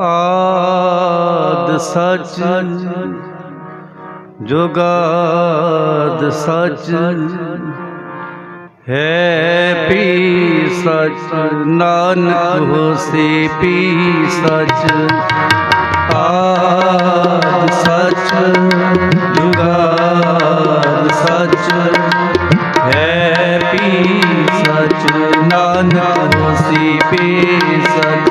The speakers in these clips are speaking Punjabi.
ਆਦ ਸਚ ਜੁਗਾਦ ਸਚ ਹੈ ਪੀ ਸਚ ਨਾਨਕ ਹੋਸੀ ਪੀ ਸਚ ਆਦ ਸਚ ਜੁਗਾਦ ਸਚ ਹੈ ਪੀ ਸਚ ਨਾਨਕ ਹੋਸੀ ਪੀ ਸਚ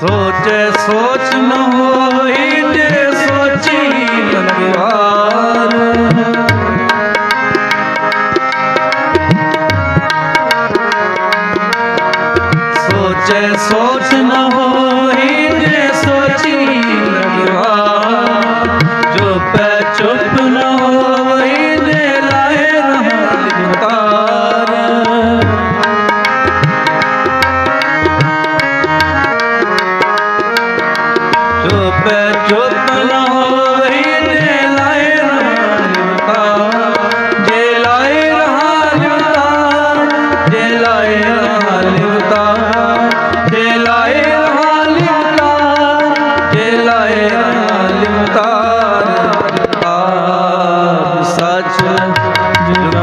ਸੋਚ ਨ ਹੋਈ ਸੋਚੀ ਲੰਗਾਰ ਸੋਚ ਨ যুগ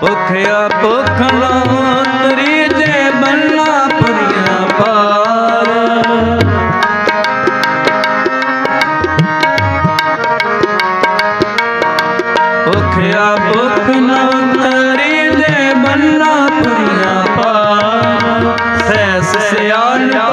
ਭੁਖਿਆ ਭੁਖ ਲੋਤਰੀ ਜੇ ਬੰਨਾ ਪਰਿਆ ਪਾਰ। ਭੁਖਿਆ ਭੁਖ ਲੋਤਰੀ ਜੇ ਬੰਨਾ ਪਰਿਆ ਪਾਰ। ਸੈ ਸਿਆਲਾ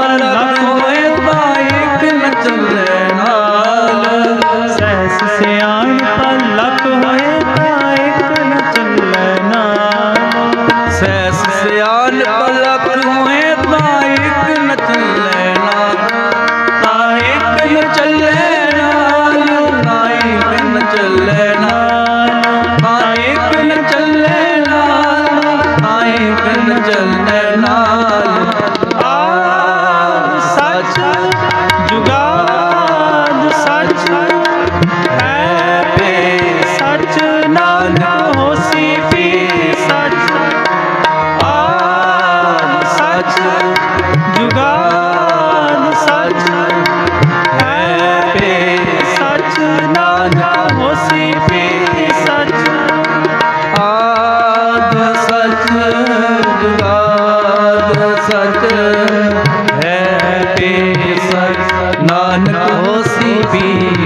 বলক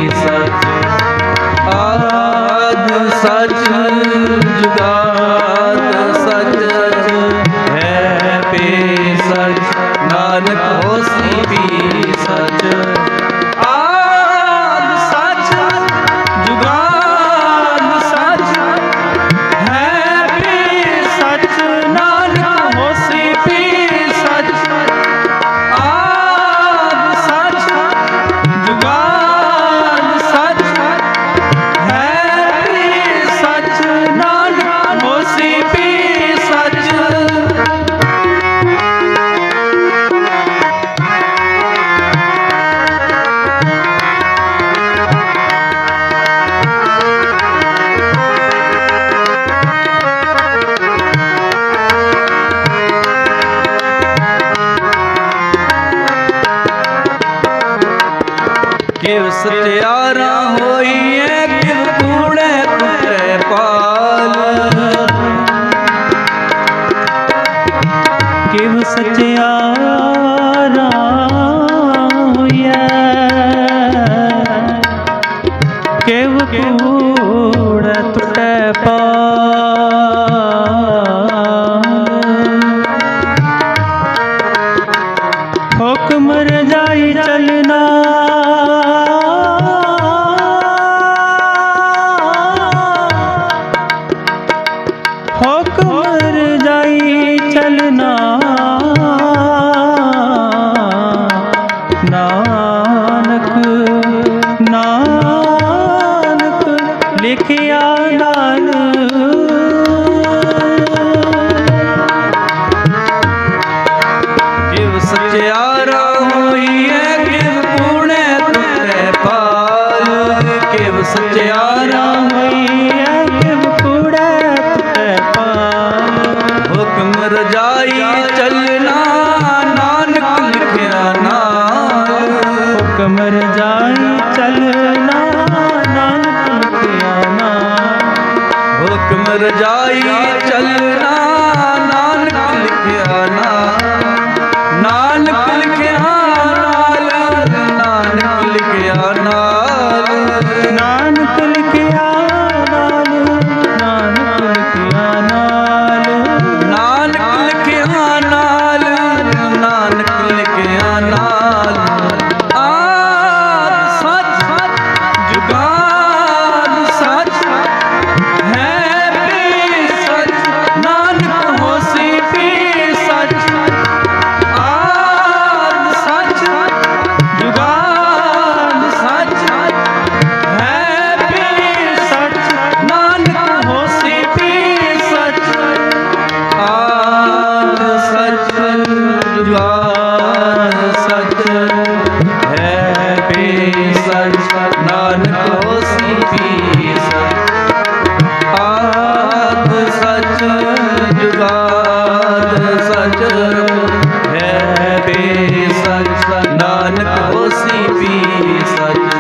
ਸੱਚ। ਆਦ ਸਚ ਜੁਗਾ ਕਿਵ ਸਤਿਆਰਾ ਹੋਈਐ ਕਿਵ ਕੂੜੈ ਕੁਟੈ ਪਾਲ। ਕਿਵ ਸਚਿਆਰਾ ਹੋਈਐ, ਕਿਵ ਕੂੜ ਟੁਟੈ ਪਾ ਹੁਕਮ ਰਜਾਈ ਚਲਨਾ ਕਿਵ ਸਤਿਆਰਾ ਹੋਈਐ ਕਿਵ ਕੂੜੈ ਤੁਟੈ ਪਾਲ ਹੁਕਮ ਰਜਾਈ ਚੱਲਣਾ, ਨਾਨਕ ਲਿਖਿਆ ਨਾਮ ਹੁਕਮ ਰਜਾਈ ਚਲਨਾ ਨਾਨਕ ਲਿਖਿਆ ਨਾਮ ਹੁਕਮ ਰਜਾਈ ਚੱਲਣਾ ਨਾਨਕ ਹੋਸੀ ਸੱਚ।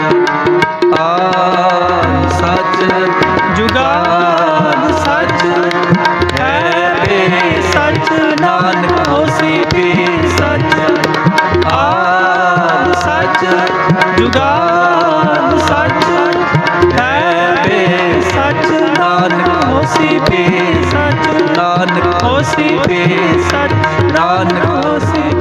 ਆਦ ਸੱਚ। ਜੁਗਾਦ ਸੱਚ। ਹੈ ਵੀ ਸੱਚ। ਨਾਨਕ ਹੋਸੀ ਵੀ ਸੱਚ। ਆਦ ਸੱਚ। ਜੁਗਾਦ ਸੱਚ। ਹੈ ਵੀ ਸੱਚ। ਨਾਨਕ ਹੋਸੀ ਵੀ ਸੱਚ। ਨਾਨਕ ਹੋਸੀ ਵੀ ਸੱਚ। ਨਾਨਕ ਹੋਸੀ